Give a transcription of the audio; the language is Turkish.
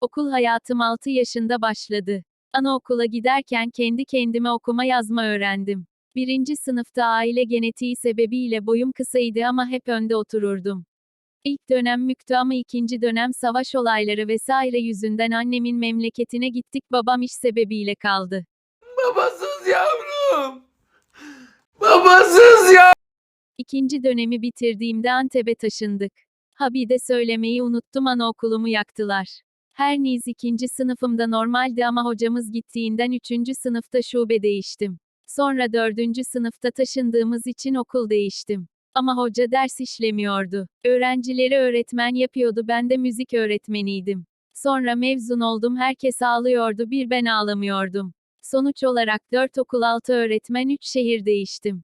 Okul hayatım 6 yaşında başladı. Anaokula giderken kendi kendime okuma yazma öğrendim. Birinci sınıfta aile genetiği sebebiyle boyum kısaydı ama hep önde otururdum. İlk dönem müktü ama ikinci dönem savaş olayları vesaire yüzünden annemin memleketine gittik babam iş sebebiyle kaldı. Babasız yavrum. İkinci dönemi bitirdiğimde Antep'e taşındık. Ha bir de söylemeyi unuttum anaokulumu yaktılar. Her niz ikinci sınıfımda normaldi ama hocamız gittiğinden üçüncü sınıfta şube değiştim. Sonra dördüncü sınıfta taşındığımız için okul değiştim. Ama hoca ders işlemiyordu. Öğrencileri öğretmen yapıyordu ben de müzik öğretmeniydim. Sonra mezun oldum herkes ağlıyordu bir ben ağlamıyordum. Sonuç olarak 4 okul 6 öğretmen 3 şehir değiştim.